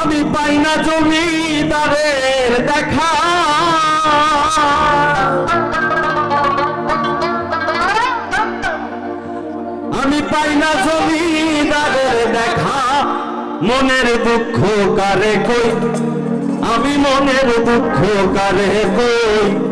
আমি পাই না জমিদারের দেখা। আমি পাই না জমিদারের দেখা। মনের দুঃখ কারে কই? আমি মনের দুঃখ কারে কই?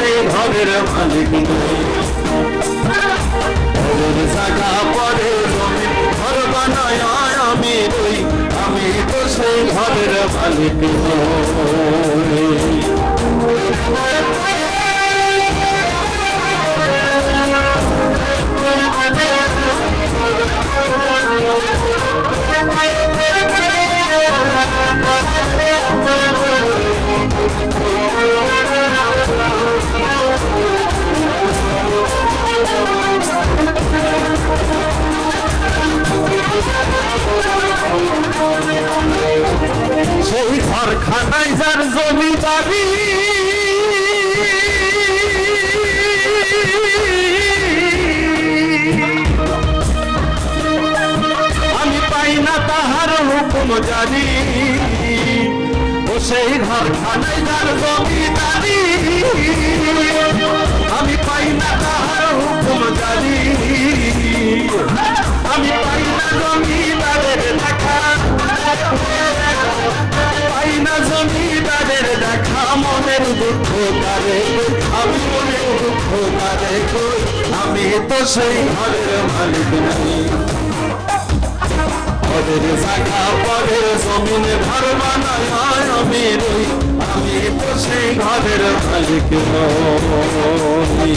সেই ঘরের মালিক আমি রই আমি তো সেই ঘরের মালিক আমি পাই না তাহার হুকুম জানি। ও সেই ঘরখানায় যার জমিদারি আমি পাই না তাহার হুকুম জানি আমি পাই না জমিদারের দেখা। পাই না জমিদারের দেখা। মনের দুঃখ কারে আমি মনের দুঃখ কই আমি তো সেই ঘরের মালিক নাই। পরের জায়গা পরের জমিন ঘর বানায় আমি রই। আমি তো সেই ঘরের মালিক নই।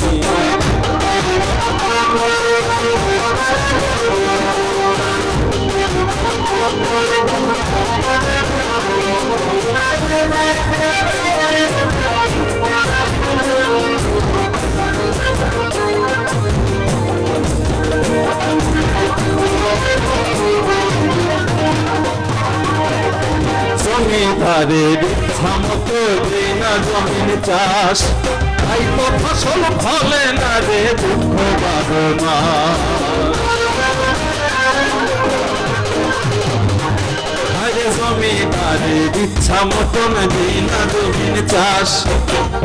জমিদারের ইচ্ছামতো দেই না জমিন চাষ। তাই তো ফসল ফলে না রে দুঃখ বারো আরে জমিদারের ইচ্ছা মতন দিই না জমিন চাষ।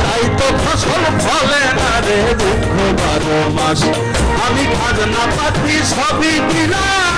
তাই তো ফসল ফলে না রে দুঃখ বারো মাস আমি খাজনা পাতি সবই দিলাম।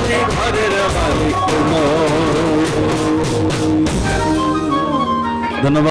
মালিক ধন্যবাদ।